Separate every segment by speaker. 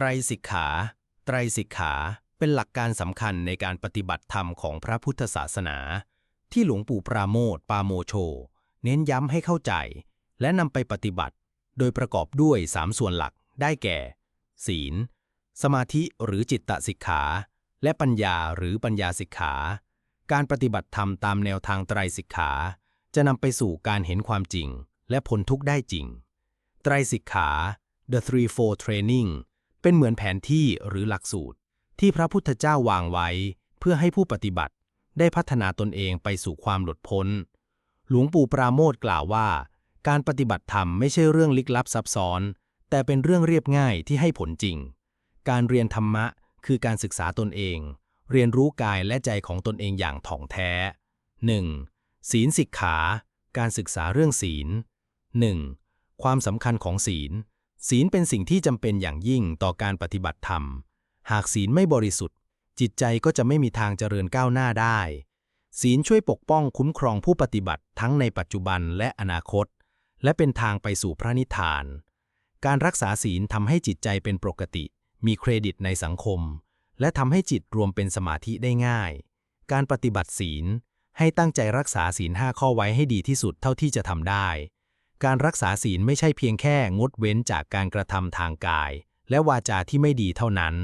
Speaker 1: ไตรสิกขา ไตรสิกขาเป็นหลักการสำคัญในการปฏิบัติธรรมของพระพุทธศาสนา ที่หลวงปู่ปราโมทปาโมโช เน้นย้ำให้เข้าใจ และนำไปปฏิบัติ โดยประกอบด้วยสามส่วนหลักได้แก่ ศีล สมาธิหรือจิตตสิกขา และปัญญาหรือปัญญาสิกขา การปฏิบัติธรรมตามแนวทางไตรสิกขา จะนำไปสู่การเห็นความจริง และพ้นทุกข์ได้จริง ไตรสิกขา The Three Four Training เป็นเหมือนแผนที่หรือหลักสูตร ที่พระพุทธเจ้าวางไว้ เพื่อให้ผู้ปฏิบัติได้พัฒนาตนเองไปสู่ความหลุดพ้น หลวงปู่ปราโมทกล่าวว่า การปฏิบัติธรรมไม่ใช่เรื่องลึกลับซับซ้อน แต่เป็นเรื่องเรียบง่ายที่ให้ผลจริง การเรียนธรรมะคือการศึกษาตนเอง เรียนรู้กายและใจของตนเองอย่างถ่องแท้ 1. ศีลสิกขา การศึกษาเรื่องศีล 1. ความสำคัญของศีล ศีลเป็นสิ่งที่จำเป็นอย่างยิ่งต่อการปฏิบัติธรรม หากศีลไม่บริสุทธิ์ จิตใจก็จะไม่มีทางเจริญก้าวหน้าได้ ศีลช่วยปกป้องคุ้มครองผู้ปฏิบัติทั้งในปัจจุบันและอนาคต และเป็นทางไปสู่พระนิพพาน การรักษาศีลทำให้จิตใจเป็นปกติ มีเครดิตในสังคม และทำให้จิตรวมเป็นสมาธิได้ง่าย การปฏิบัติศีลให้ตั้งใจรักษาศีลห้าข้อไว้ให้ดีที่สุดเท่าที่จะทำได้ การรักษาศีลไม่ใช่เพียงแค่งดเว้นจากการกระทำทางกาย และวาจาที่ไม่ดีเท่านั้น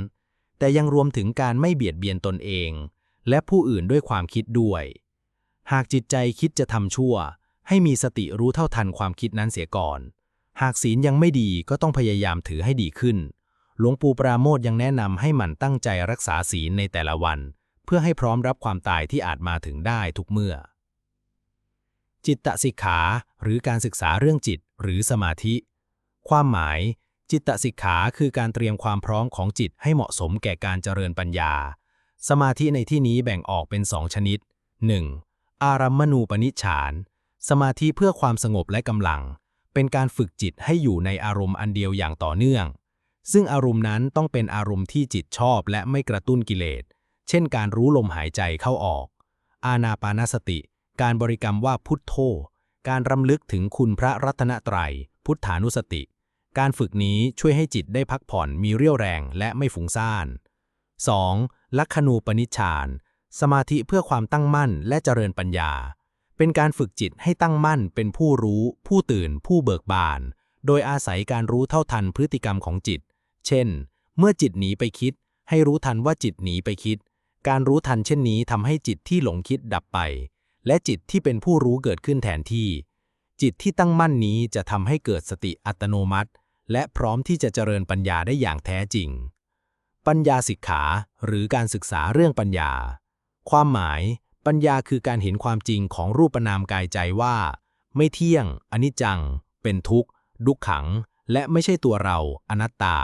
Speaker 1: แต่ยังรวมถึงการไม่เบียดเบียนตนเอง และผู้อื่นด้วยความคิดด้วย หากจิตใจคิดจะทำชั่ว ให้มีสติรู้เท่าทันความคิดนั้นเสียก่อน หากศีลยังไม่ดีก็ต้องพยายามถือให้ดีขึ้น หลวงปู่ปราโมทยังแนะนำให้หมั่นตั้งใจรักษาศีลในแต่ละวัน เพื่อให้พร้อมรับความตายที่อาจมาถึงได้ทุกเมื่อ จิตตสิกขา หรือการศึกษาเรื่องจิตหรือสมาธิ ความหมายจิตตสิกขาคือการเตรียมความพร้อมของจิตให้เหมาะสมแก่การเจริญปัญญา สมาธิในที่นี้แบ่งออกเป็นสองชนิด 1. อารัมมณูปนิชฌาน สมาธิเพื่อความสงบและกำลัง เป็นการฝึกจิตให้อยู่ในอารมณ์อันเดียวอย่างต่อเนื่อง ซึ่งอารมณ์นั้นต้องเป็นอารมณ์ที่จิตชอบและไม่กระตุ้นกิเลส เช่นการรู้ลมหายใจเข้าออก อานาปานสติ การบริกรรมว่าพุทโธ การรำลึกถึงคุณพระรัตนตรัย พุทธานุสติ การฝึกนี้ช่วยให้จิตได้พักผ่อนมีเรี่ยวแรงและไม่ฟุ้งซ่าน 2. ลักขณูปนิชฌาน สมาธิเพื่อความตั้งมั่นและเจริญปัญญา เป็นการฝึกจิตให้ตั้งมั่นเป็นผู้รู้ ผู้ตื่น ผู้เบิกบาน โดยอาศัยการรู้เท่าทันพฤติกรรมของจิต เช่น เมื่อจิตหนีไปคิด ให้รู้ทันว่าจิตหนีไปคิด การรู้ทันเช่นนี้ทำให้จิตที่หลงคิดดับไป และจิตที่เป็นผู้รู้เกิดขึ้นแทนที่ จิตที่ตั้งมั่นนี้จะทำให้เกิดสติอัตโนมัติ และพร้อมที่จะเจริญปัญญาได้อย่างแท้จริง ปัญญาสิกขา หรือการศึกษาเรื่องปัญญา ความหมาย ปัญญาคือการเห็นความจริงของรูปนามกายใจว่า ไม่เที่ยง อนิจจัง เป็นทุกข์ ดุขขัง และไม่ใช่ตัวเรา อนัตตา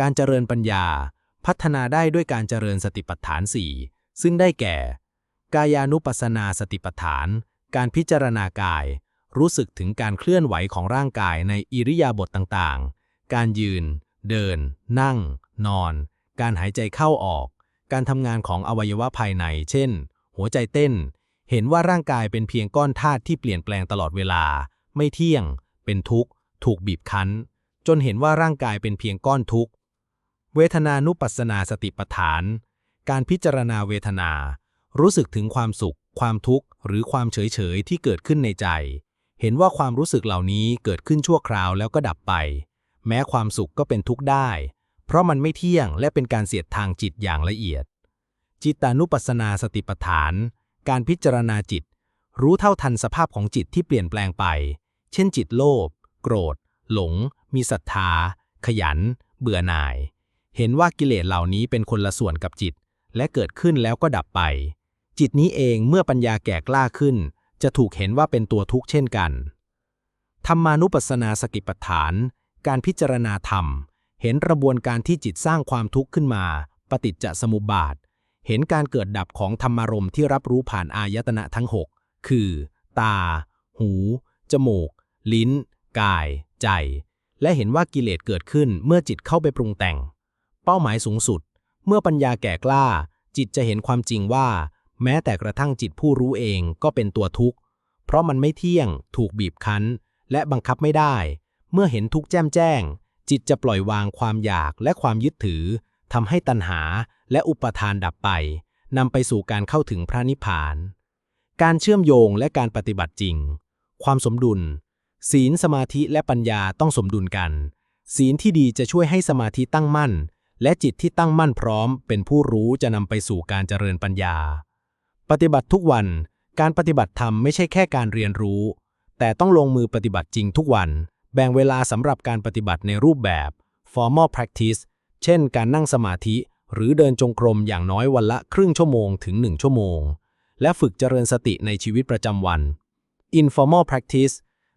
Speaker 1: การเจริญปัญญา พัฒนาได้ด้วยการเจริญสติปัฏฐานสี่ซึ่งได้แก่ กายานุปัสสนาสติปัฏฐาน การพิจารณากาย รู้สึกถึงการเคลื่อนไหวของร่างกายในอิริยาบถต่างๆ การยืน เดิน นั่ง นอน การหายใจเข้าออก การทำงานของอวัยวะภายใน เช่น หัวใจเต้น เห็นว่าร่างกายเป็นเพียงก้อนธาตุที่เปลี่ยนแปลงตลอดเวลา ไม่เที่ยง เป็นทุกข์ ถูกบีบคั้น จนเห็นว่าร่างกายเป็นเพียงก้อนทุกข์ เวทนานุปัสสนาสติปัฏฐาน การพิจารณาเวทนา รู้สึกถึงความสุข ความทุกข์ หรือความเฉยเฉยๆที่เกิดขึ้นในใจ เห็นว่าความรู้สึกเหล่านี้เกิดขึ้นชั่วคราวแล้วก็ดับไป แม้ความสุขก็เป็นทุกข์ได้ เพราะมันไม่เที่ยงและเป็นการเสียดทางจิตอย่างละเอียด จิตานุปัสสนาสติปัฏฐาน การพิจารณาจิต รู้เท่าทันสภาพของจิตที่เปลี่ยนแปลงไป เช่น จิตโลภ โกรธ หลง มีศรัทธา ขยัน เบื่อหน่าย เห็นว่ากิเลสเหล่านี้เป็นคนละส่วนกับจิตและเกิดขึ้นแล้วก็ดับไป จิตนี้เองเมื่อปัญญาแก่กล้าขึ้น จะถูกเห็นว่าเป็นตัวทุกข์เช่นกัน ธรรมานุปัสสนาสกิปัฏฐาน การพิจารณาธรรม เห็นกระบวนการที่จิตสร้างความทุกข์ขึ้นมา ปฏิจจสมุปบาท เห็นการเกิดดับของธรรมารมณ์ที่รับรู้ผ่านอายตนะทั้ง 6 คือ ตา หู จมูก ลิ้น กาย ใจ และเห็นว่ากิเลสเกิดขึ้นเมื่อจิตเข้าไปปรุงแต่ง เป้าหมายสูงสุด เมื่อปัญญาแก่กล้า จิตจะเห็นความจริงว่า แม้แต่กระทั่งจิตผู้รู้เองก็เป็นตัวทุกข์ เพราะมันไม่เที่ยง ถูกบีบคั้น และบังคับไม่ได้ เมื่อเห็นทุกข์แจ้มแจ้ง จิตจะปล่อยวางความอยากและความยึดถือทำให้ตัณหาและอุปทานดับไปนำไปสู่การเข้าถึงพระนิพพาน การเชื่อมโยงและการปฏิบัติจริง ความสมดุล ศีลสมาธิและปัญญาต้องสมดุลกัน ศีลที่ดีจะช่วยให้สมาธิตั้งมั่น และจิตที่ตั้งมั่นพร้อม เป็นผู้รู้จะนำไปสู่การเจริญปัญญา ปฏิบัติทุกวัน การปฏิบัติธรรมไม่ใช่แค่การเรียนรู้ แต่ต้องลงมือปฏิบัติจริงทุกวัน แบ่งเวลาสำหรับการปฏิบัติในรูปแบบ formal practice เช่น การนั่งสมาธิ หรือเดินจงกรมอย่างน้อยวันละครึ่งชั่วโมงถึง 1 ชั่วโมง และฝึกเจริญสติในชีวิตประจำวัน informal practice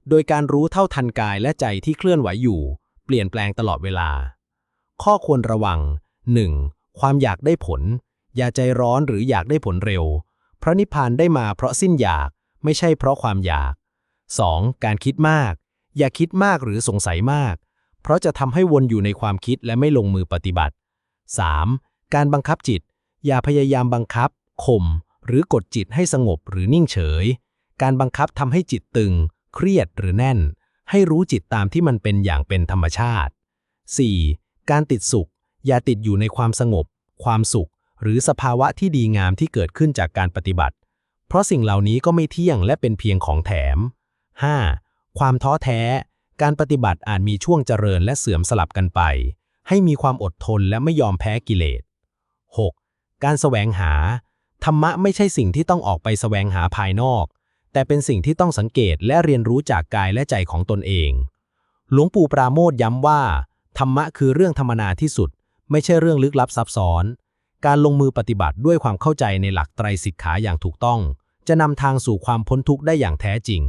Speaker 1: โดยการรู้เท่าทันกายและใจที่เคลื่อนไหวอยู่ เปลี่ยนแปลงตลอดเวลา ข้อควรระวัง 1. ความอยากได้ผล อย่าใจร้อนหรืออยากได้ผลเร็ว พระนิพพานได้มาเพราะสิ้นอยาก ไม่ใช่เพราะความอยาก 2. การคิดมาก อย่าคิดมากหรือสงสัยมาก เพราะจะทำให้วนอยู่ในความคิดและไม่ลงมือปฏิบัติ 3. การบังคับจิต อย่าพยายามบังคับ ข่ม หรือกดจิตให้สงบหรือนิ่งเฉย การบังคับทำให้จิตตึง เครียดหรือแน่น ให้รู้จิตตามที่มันเป็นอย่างเป็นธรรมชาติ 4. การติดสุข อย่าติดอยู่ในความสงบ ความสุข หรือสภาวะที่ดีงามที่เกิดขึ้นจากการปฏิบัติ เพราะสิ่งเหล่านี้ก็ไม่เที่ยงและเป็นเพียงของแถม 5. ความท้อแท้ การปฏิบัติอาจมีช่วงเจริญและเสื่อมสลับกันไป ให้มีความอดทนและไม่ยอมแพ้กิเลส 6. การแสวงหา ธรรมะไม่ใช่สิ่งที่ต้องออกไปแสวงหาภายนอก แต่เป็นสิ่งที่ต้องสังเกตและเรียนรู้จากกายและใจของตนเอง หลวงปู่ปราโมทย้ำว่า ธรรมะคือเรื่องธรรมนาที่สุด ไม่ใช่เรื่องลึกลับซับซ้อน การลงมือปฏิบัติด้วยความเข้าใจในหลักไตรสิกขาอย่างถูกต้อง จะนำทางสู่ความพ้นทุกข์ได้อย่างแท้จริง